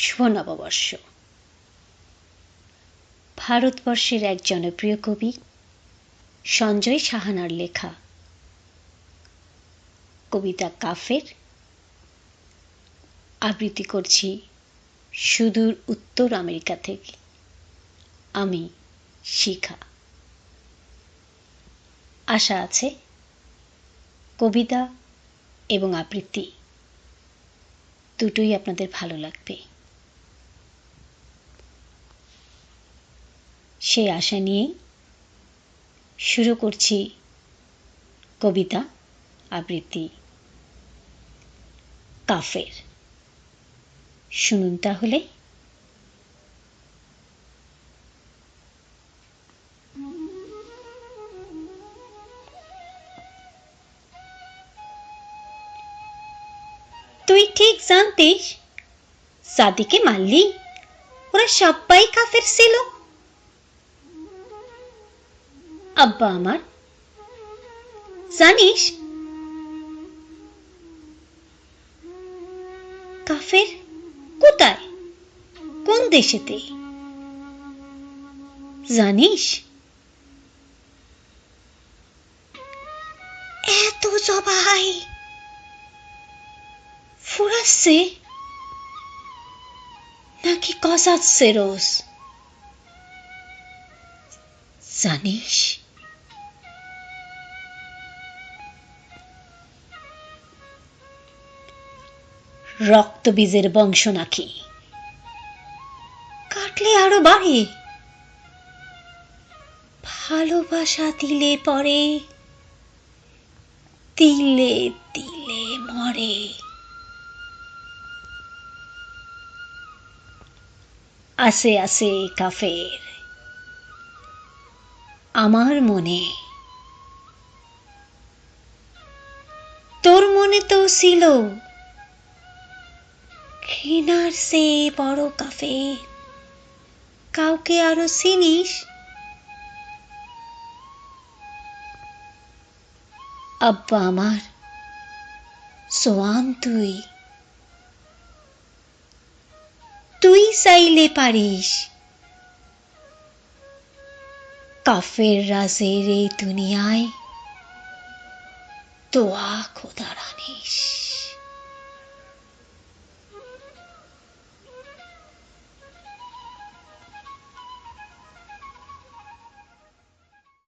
শুভ নববর্ষ ভারতবর্ষের এক জনপ্রিয় কবি, সঞ্জয় সাহানার লেখা। কবিতা কাফের। আবৃত্তি করছি সুদূর উত্তর আমেরিকা থেকে। আমি শিখা। আশা আছে, কবিতা এবং আবৃত্তি দুটোই আপনাদের ভালো লাগবে। সেই আশা নিয়েই শুরু করছি কবিতা আবৃত্তি। কাফের। শুনুন তাহলে। তুই ঠিক জানতিস? সাদিকে মারলি? ওরা সবাই কাফের ছিল। আব্বা আমার। জানিস, কাফের কোথায়? কোন দেশেতে? জানিস, এত জবাই ফুরাচ্ছে নাকি কষাচ্ছে রোজ? জানিস রক্তবীজের বংশ নাকি? কাটলে আরও বাড়ে। ভালোবাসা দিলে পরে তিলে তিলে মরে। আসে আসে কাফের। আমার মনে তোর মনে তো ছিল ঘৃণার সে বড় কাফে। কাউকে আরও চিনিস? আব্বা আমার, সোয়ান তুই। তুই চাইলে পারিস। কাফের রাজের এই দুনিয়ায় তোয়া খোদা রানিস